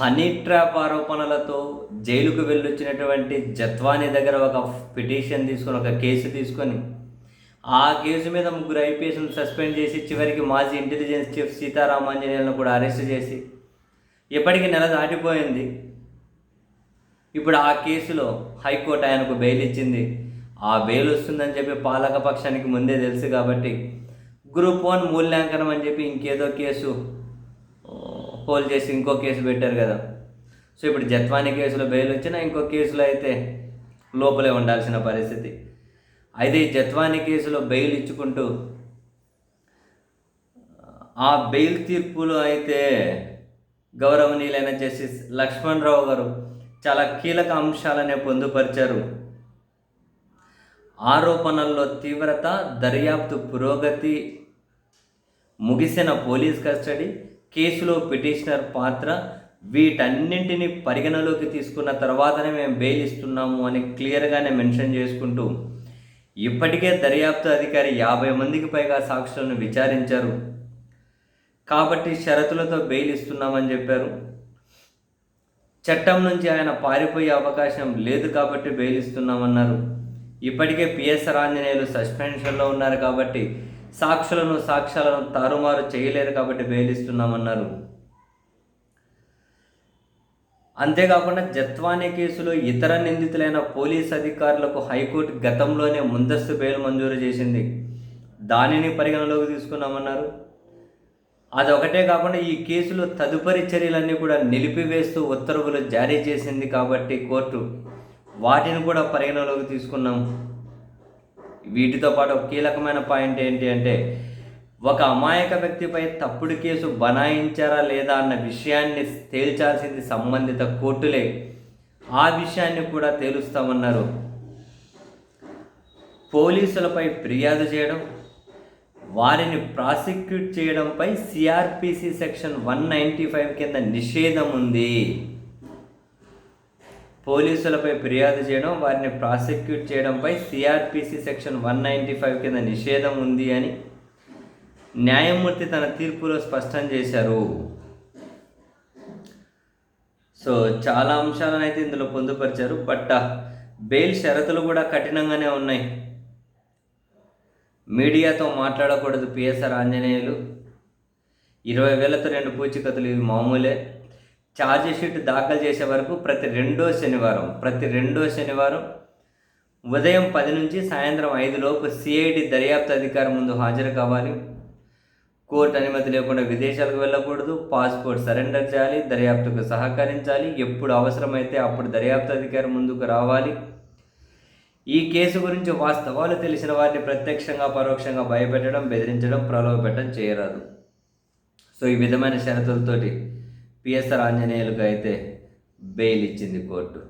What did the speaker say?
Honey trap ఆరోపణలతో జైలుకు వెళ్ళొచ్చినటువంటి జత్వాని దగ్గర ఒక పిటిషన్ తీసుకొని ఒక కేసు తీసుకొని ఆ కేసు మీద ముగ్గురు ఐపీఎస్ను సస్పెండ్ చేసి చివరికి మాజీ ఇంటెలిజెన్స్ చీఫ్ సీతారామాంజనేయులను కూడా అరెస్ట్ చేసి ఇప్పటికి నెల దాటిపోయింది. ఇప్పుడు ఆ కేసులో హైకోర్టు ఆయనకు బెయిల్ ఇచ్చింది. ఆ బెయిల్ వస్తుందని చెప్పి పాలక పక్షానికి ముందే తెలుసు కాబట్టి గ్రూప్ వన్ మూల్యాంకనం అని చెప్పి ఇంకేదో కేసు హోల్ చేసి ఇంకో కేసు పెట్టారు కదా. సో ఇప్పుడు జత్వాని కేసులో బెయిల్ వచ్చినా ఇంకో కేసులో అయితే లోపలే ఉండాల్సిన పరిస్థితి. అయితే ఈ జత్వాని కేసులో బెయిల్ ఇచ్చుకుంటూ ఆ బెయిల్ తీర్పులో అయితే గౌరవనీయులైన జస్టిస్ లక్ష్మణ్ రావు గారు చాలా కీలక అంశాలనే పొందుపరిచారు. ఆరోపణల్లో తీవ్రత దర్యాప్తు పురోగతి ముగిసిన పోలీస్ కస్టడీ కేసులో పిటిషనర్ పాత్ర వీటన్నింటిని పరిగణలోకి తీసుకున్న తర్వాతనే మేము బెయిల్ ఇస్తున్నాము అని క్లియర్గానే మెన్షన్ చేసుకుంటూ ఇప్పటికే దర్యాప్తు అధికారి యాభై మందికి పైగా సాక్షులను విచారించారు. కాబట్టి షరతులతో బెయిల్ ఇస్తున్నామని చెప్పారు. చట్టం నుంచి ఆయన పారిపోయే అవకాశం లేదు కాబట్టి బెయిల్ ఇస్తున్నామన్నారు. ఇప్పటికే పిఎస్ఆర్ ఆంజనేయులు సస్పెన్షన్లో ఉన్నారు కాబట్టి సాక్షులను సాక్ష్యాలను తారుమారు చేయలేరు కాబట్టి బెయిల్ ఇస్తున్నామన్నారు అంతేకాకుండా జత్వానీ కేసులో ఇతర నిందితులైన పోలీస్ అధికారులకు హైకోర్టు గతంలోనే ముందస్తు బెయిల్ మంజూరు చేసింది. దానిని పరిగణలోకి తీసుకున్నామన్నారు. అది ఒకటే కాకుండా ఈ కేసులో తదుపరి చర్యలన్నీ కూడా నిలిపివేస్తూ ఉత్తర్వులు జారీ చేసింది కాబట్టి కోర్టు. వాటిని కూడా పరిగణలోకి తీసుకున్నాం. వీటితో పాటు ఒక కీలకమైన పాయింట్ ఏంటి అంటే ఒక అమాయక వ్యక్తిపై తప్పుడు కేసు బనాయించారా లేదా అన్న విషయాన్ని తేల్చాల్సింది సంబంధిత కోర్టులే. ఆ విషయాన్ని కూడా తేలుస్తామన్నారు. పోలీసులపై ఫిర్యాదు చేయడం వారిని ప్రాసిక్యూట్ చేయడంపై CRPC section one ninety five కింద నిషేధం ఉంది. పోలీసులపై ఫిర్యాదు చేయడం వారిని ప్రాసిక్యూట్ చేయడంపై CRPC section one ninety five కింద నిషేధం ఉంది అని న్యాయమూర్తి తన తీర్పులో స్పష్టం చేశారు. సో చాలా అంశాలను అయితే ఇందులో పొందుపరిచారు. బట్ బెయిల్ షరతులు కూడా కఠినంగానే ఉన్నాయి. మీడియాతో మాట్లాడకూడదు పిఎస్ఆర్ ఆంజనేయులు. ఇరవై వేలతో రెండు పూచికతులు ఇవి మామూలే. ఛార్జ్ షీట్ దాఖలు చేసే వరకు ప్రతి రెండో శనివారం ప్రతి రెండో శనివారం ఉదయం పది నుంచి సాయంత్రం ఐదు లోపు సిఐడి దర్యాప్తు అధికారం ముందు హాజరు కావాలి. కోర్టు అనుమతి లేకుండా విదేశాలకు వెళ్ళకూడదు. పాస్పోర్ట్ సరెండర్ చేయాలి. దర్యాప్తుకు సహకరించాలి. ఎప్పుడు అవసరమైతే అప్పుడు దర్యాప్తు అధికారి ముందుకు రావాలి. ఈ కేసు గురించి వాస్తవాలు తెలిసిన వారిని ప్రత్యక్షంగా పరోక్షంగా భయపెట్టడం బెదిరించడం ప్రలోభపెట్టడం చేయరాదు. సో ఈ విధమైన షరతులతోటి పిఎస్ఆర్ ఆంజనేయులకు అయితే బెయిల్ ఇచ్చింది కోర్టు.